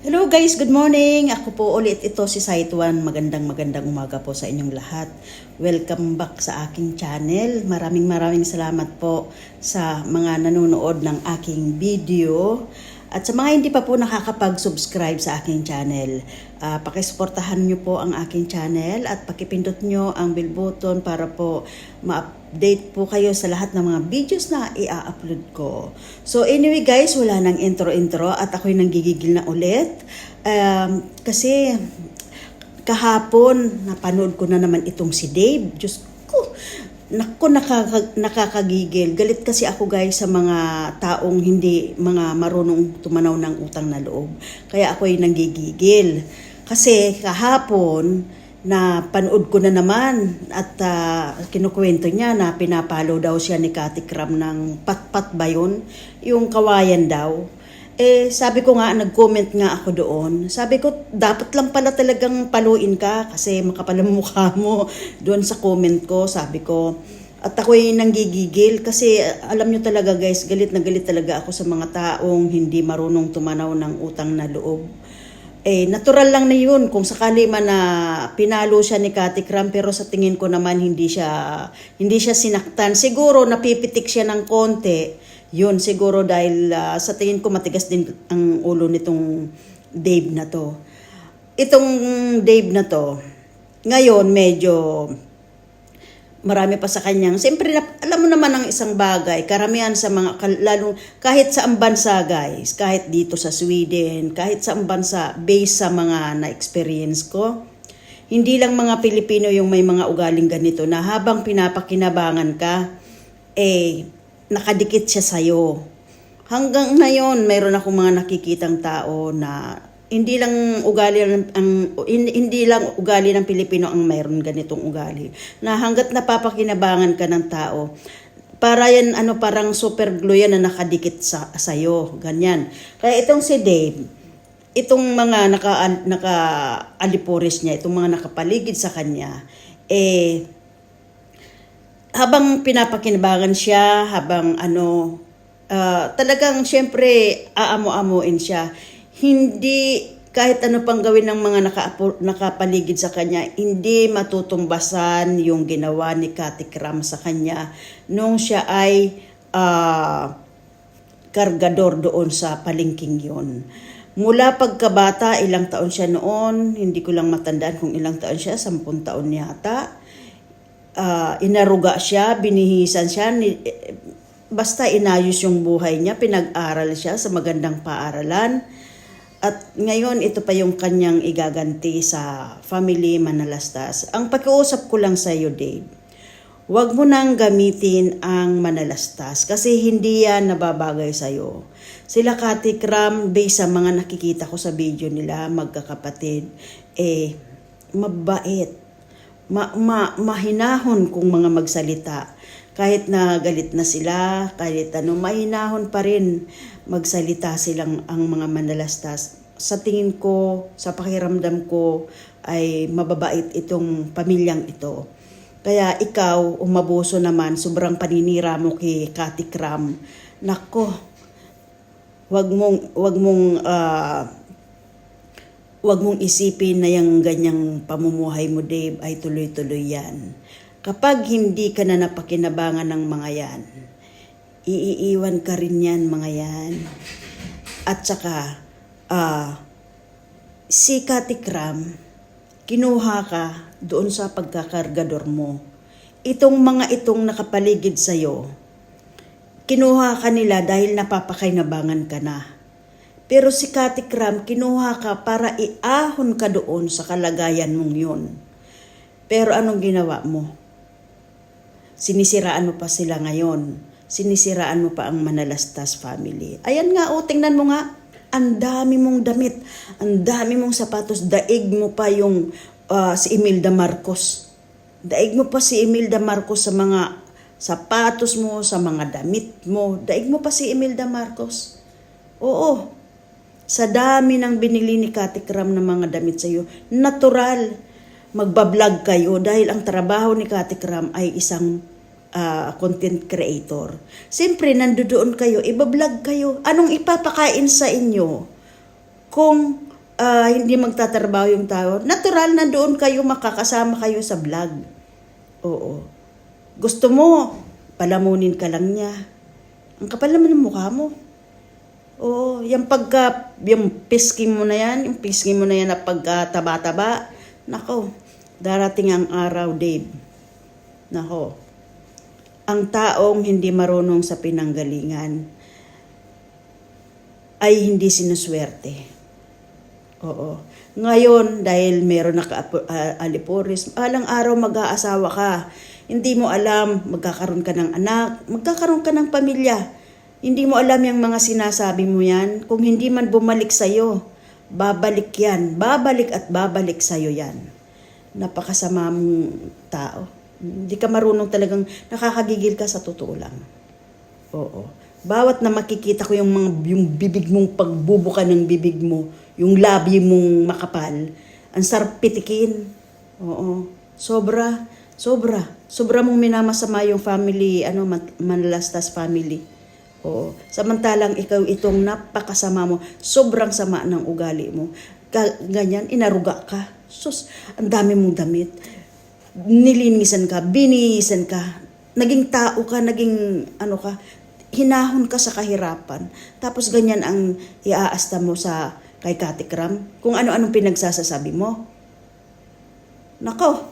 Hello guys, good morning. Ako po ulit ito si Saituan. Magandang magandang umaga po sa inyong lahat. Welcome back sa aking channel. Maraming maraming salamat po sa mga nanonood ng aking video. At sa mga hindi pa po nakakapag-subscribe sa aking channel, uh, pakisuportahan nyo po ang aking channel at pakipindot nyo ang bell button para po ma-update po kayo sa lahat ng mga videos na i-upload ko. So anyway guys, wala nang intro-intro at ako'y nanggigigil na ulit. Um, kasi kahapon, napanood ko na naman itong si Dave. Diyos ko, Naku, nakaka, nakakagigil. Galit kasi ako guys sa mga taong hindi mga marunong tumanaw ng utang na loob. Kaya ako ay nanggigigil. Kasi kahapon, na panood ko na naman at uh, kinukwento niya na pinapalo daw siya ni Kati Kram ng patpat ba yun? Yung kawayan daw. Eh, sabi ko nga, nag-comment nga ako doon. Sabi ko, dapat lang pala talagang paluin ka kasi makapal ang mukha mo doon sa comment ko. Sabi ko, at ako'y nanggigigil kasi alam nyo talaga guys, galit na galit talaga ako sa mga taong hindi marunong tumanaw ng utang na loob. Eh, natural lang na yun kung sakali man na pinalo siya ni Kati Kram pero sa tingin ko naman hindi siya hindi siya sinaktan. Siguro napipitik siya ng konti yun, siguro dahil uh, sa tingin ko matigas din ang ulo nitong Dave na to. Itong Dave na to, ngayon medyo marami pa sa kanyang. Siyempre, alam mo naman ang isang bagay, karamihan sa mga, lalo, kahit sa ang bansa guys, kahit dito sa Sweden, kahit sa ang bansa, based sa mga na-experience ko, hindi lang mga Pilipino yung may mga ugaling ganito na habang pinapakinabangan ka, eh, nakadikit siya sa'yo. Hanggang ngayon, mayroon akong mga nakikitang tao na hindi lang ugali ng ang hindi lang ugali ng Pilipino ang mayroon ganitong ugali. Na hangga't napapakinabangan ka ng tao, para yan ano parang super glue yan na nakadikit sa sayo, ganyan. Kaya itong si Dave, itong mga naka naka alipuris niya, itong mga nakapaligid sa kanya, eh habang pinapakinabangan siya, habang ano, uh, talagang syempre aamo-amuin siya. Hindi kahit ano pang gawin ng mga naka, nakapaligid sa kanya, hindi matutumbasan yung ginawa ni Kati Kram sa kanya nung siya ay uh, kargador doon sa palingking yon. Mula pagkabata, ilang taon siya noon, hindi ko lang matandaan kung ilang taon siya, sampung taon yata uh, inaruga siya, binihisan siya, ni, basta inayos yung buhay niya, pinag-aral siya sa magandang paaralan. At ngayon, ito pa yung kanyang igaganti sa family Manalastas. Ang pakiusap ko lang sa iyo, Dave, huwag mo nang gamitin ang Manalastas kasi hindi yan nababagay sa iyo. Sila Kati Kram, based sa mga nakikita ko sa video nila, magkakapatid, eh, mabait, ma, ma, mahinahon kung mga magsalita. Kahit na galit na sila, kahit ano, mahinahon pa rin magsalita silang ang mga manalastas. Sa tingin ko, sa pakiramdam ko, ay mababait itong pamilyang ito. Kaya ikaw, umabuso naman, sobrang paninira mo kay Kati Kram. Nako, wag mong, wag mong uh, Huwag mong isipin na yung ganyang pamumuhay mo, Dave, ay tuloy-tuloy yan. Kapag hindi ka na napakinabangan ng mga yan, iiiwan ka rin yan, mga yan. At saka, uh, si Katikram, kinuha ka doon sa pagkakargador mo. Itong mga itong nakapaligid sa'yo, kinuha ka nila dahil napapakainabangan ka na pero si Kati Kram, kinuha ka para iahon ka doon sa kalagayan mong yun. Pero anong ginawa mo? Sinisiraan mo pa sila ngayon. Sinisiraan mo pa ang Manalastas family. Ayan nga, o, oh, tingnan mo nga. Ang dami mong damit. Ang dami mong sapatos. Daig mo pa yung uh, si Imelda Marcos. Daig mo pa si Imelda Marcos sa mga sapatos mo, sa mga damit mo. Daig mo pa si Imelda Marcos. Oo, sa dami ng binili ni Kati Kram ng mga damit sa iyo, natural magbablog kayo dahil ang trabaho ni Kati Kram ay isang uh, content creator. Siyempre, nandoon kayo, ibablog kayo. Anong ipapakain sa inyo? kung ah, hindi magtatrabaho yung tao, natural na doon kayo makakasama kayo sa vlog. Oo. Gusto mo, palamunin ka lang niya. Ang kapal naman ng mukha mo. Oo, yung pagka, yung pisking mo na yan, yung pisking mo na yan na pagka taba-taba, nako, darating ang araw, Dave. Nako, ang taong hindi marunong sa pinanggalingan ay hindi sinuswerte. Oo. Ngayon, dahil meron na aliporis, alang araw mag-aasawa ka. Hindi mo alam, magkakaroon ka ng anak, magkakaroon ka ng pamilya. Hindi mo alam yung mga sinasabi mo yan. Kung hindi man bumalik sa'yo, babalik yan. Babalik at babalik sa'yo yan. Napakasama mong tao. Hindi ka marunong talagang nakakagigil ka sa totoo lang. Oo. Bawat na makikita ko yung mga yung bibig mong pagbubuka ng bibig mo, yung labi mong makapal, ang sarap pitikin. Oo. Sobra, sobra. Sobra mong minamasama yung family, ano, Man- Manalastas family. Oo. Samantalang ikaw itong napakasama mo, sobrang sama ng ugali mo. Ka- ganyan, inaruga ka. Sus, ang dami mong damit. Nilinisan ka, binihisan ka. Naging tao ka, naging ano ka, hinahon ka sa kahirapan. Tapos ganyan ang iaasta mo sa kay Katikram. Kung ano-anong pinagsasasabi mo. Nako,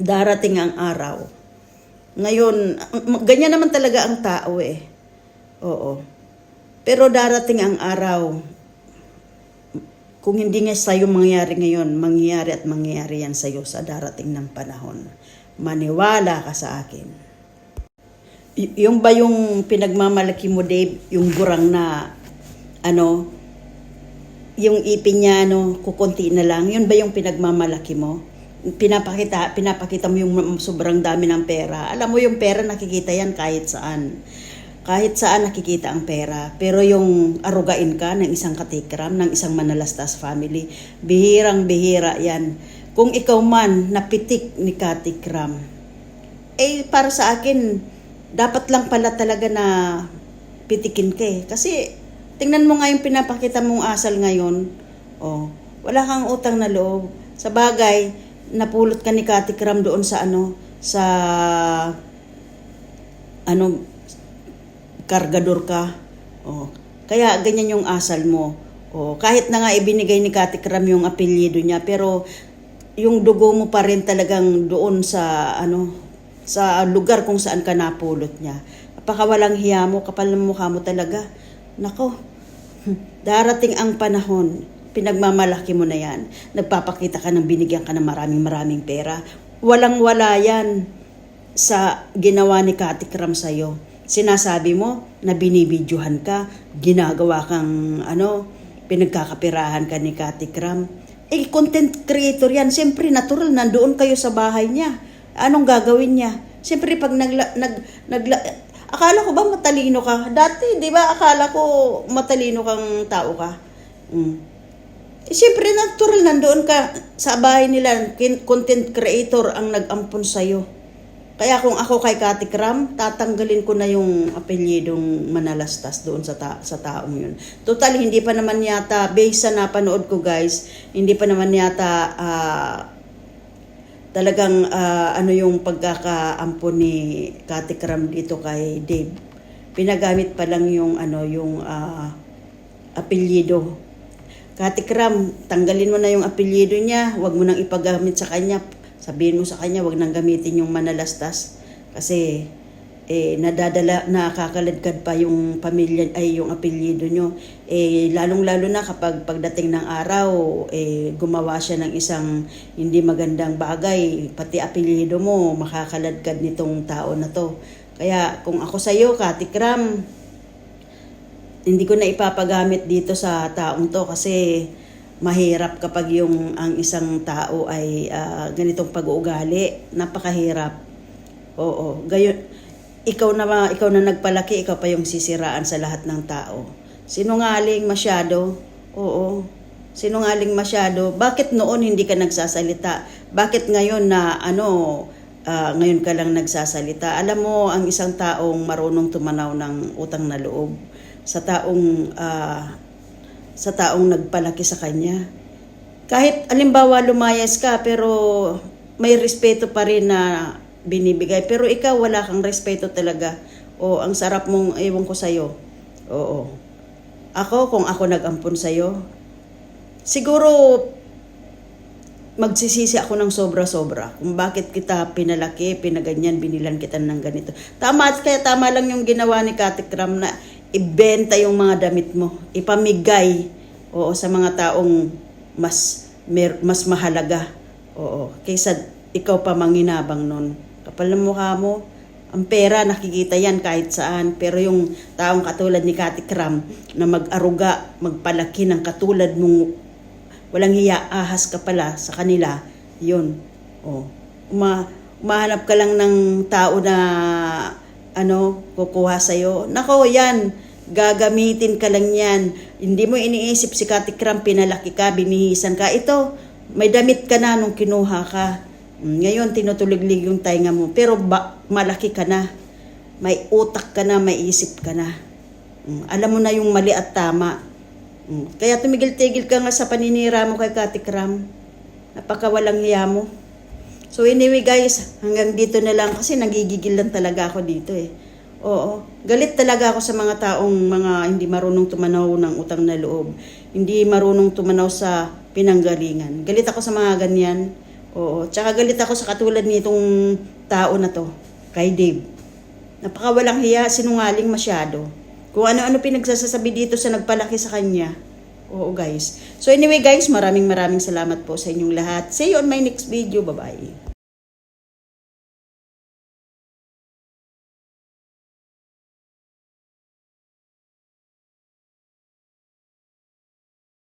darating ang araw. Ngayon, ganyan naman talaga ang tao eh. Oo. Pero darating ang araw, kung hindi nga sa'yo mangyayari ngayon, mangyayari at mangyayari yan sa'yo sa darating ng panahon. Maniwala ka sa akin. Y- yung ba yung pinagmamalaki mo, Dave, yung gurang na, ano, yung ipin niya, ano, kukunti na lang, yun ba yung pinagmamalaki mo? Pinapakita, pinapakita mo yung sobrang dami ng pera. Alam mo yung pera, nakikita yan kahit saan. Kahit saan nakikita ang pera. Pero yung arugain ka ng isang katikram, ng isang manalastas family, bihirang-bihira yan. Kung ikaw man napitik ni katikram, eh para sa akin, dapat lang pala talaga na pitikin ka eh. Kasi tingnan mo nga yung pinapakita mong asal ngayon. Oh, wala kang utang na loob. Sa bagay, napulot ka ni Katikram doon sa ano, sa ano, kargador ka. Oh, kaya ganyan yung asal mo. Oh, kahit na nga ibinigay ni Katikram yung apelyido niya, pero yung dugo mo pa rin talagang doon sa ano sa lugar kung saan ka napulot niya. Napakawalang hiya mo, kapal ng mukha mo talaga. Nako, darating ang panahon, pinagmamalaki mo na yan. Nagpapakita ka ng binigyan ka ng maraming maraming pera. Walang-wala yan sa ginawa ni Katikram sa'yo. Sinasabi mo na binibidyohan ka, ginagawa kang ano, pinagkakapirahan ka ni Katikram. Eh, content creator yan. Siyempre, natural, nandoon kayo sa bahay niya. Anong gagawin niya? Siyempre, pag nagla, nag, nagla, akala ko ba matalino ka? Dati, di ba, akala ko matalino kang tao ka. Mm. Eh, siyempre, natural, nandoon ka sa bahay nila. Content creator ang nag-ampon sa'yo. Kaya kung ako kay Katikram, tatanggalin ko na yung apelyidong manalastas doon sa, ta- sa taong yun. Total, hindi pa naman yata, based sa napanood ko guys, hindi pa naman yata ah, talagang ah, ano yung pagkakaampon ni Katikram dito kay Dave. Pinagamit pa lang yung ano yung ah, apelyido. Katikram, tanggalin mo na yung apelyido niya, huwag mo nang ipagamit sa kanya. Sabihin mo sa kanya, huwag nang gamitin yung manalastas. Kasi eh, nadadala, nakakaladkad pa yung pamilya, ay yung apelyido nyo. Eh, lalong-lalo na kapag pagdating ng araw, eh, gumawa siya ng isang hindi magandang bagay, pati apelyido mo, makakaladkad nitong tao na to. Kaya kung ako sa'yo, Katikram, hindi ko na ipapagamit dito sa taong to kasi mahirap kapag yung ang isang tao ay ah, ganitong pag-uugali. Napakahirap. Oo. Gayon, ikaw na, ikaw na nagpalaki, ikaw pa yung sisiraan sa lahat ng tao. Sinungaling masyado. Oo. Sinungaling masyado. Bakit noon hindi ka nagsasalita? Bakit ngayon na ano, ah, ngayon ka lang nagsasalita? Alam mo, ang isang taong marunong tumanaw ng utang na loob sa taong ah, sa taong nagpalaki sa kanya. Kahit alimbawa lumayas ka pero may respeto pa rin na binibigay. Pero ikaw wala kang respeto talaga. O ang sarap mong ewan ko sa'yo. Oo. Ako, kung ako nag-ampon sa'yo, siguro magsisisi ako ng sobra-sobra kung bakit kita pinalaki, pinaganyan, binilan kita ng ganito. Tama, at kaya tama lang yung ginawa ni Kati Kram na ibenta yung mga damit mo, ipamigay oo, sa mga taong mas mer, mas mahalaga. Oo, kaysa ikaw pa manginabang nun. Kapal ng mukha mo, ang pera nakikita yan kahit saan. Pero yung taong katulad ni Kati Kram na mag-aruga, magpalaki ng katulad mong walang hiya, ahas ka pala sa kanila, yun. Oh. Uma, umahanap ka lang ng tao na ano, kukuha sa'yo. Nako, yan. Gagamitin ka lang yan. Hindi mo iniisip si Kati Kram, pinalaki ka, binihisan ka. Ito, may damit ka na nung kinuha ka. Mm, Ngayon, tinutuliglig yung tainga mo. Pero ba, malaki ka na. May utak ka na, may isip ka na. Mm, Alam mo na yung mali at tama. Mm, Kaya tumigil-tigil ka nga sa paninira mo kay Kati Kram. Napakawalang hiya mo. So anyway guys, hanggang dito na lang kasi nagigigil lang talaga ako dito eh. Oo, galit talaga ako sa mga taong mga hindi marunong tumanaw ng utang na loob. Hindi marunong tumanaw sa pinanggalingan. Galit ako sa mga ganyan. Oo, tsaka galit ako sa katulad nitong tao na to, kay Dave. Napakawalang hiya, sinungaling masyado. Kung ano-ano pinagsasasabi dito sa nagpalaki sa kanya. Oo guys. So anyway guys, maraming maraming salamat po sa inyong lahat. See you on my next video. Bye-bye.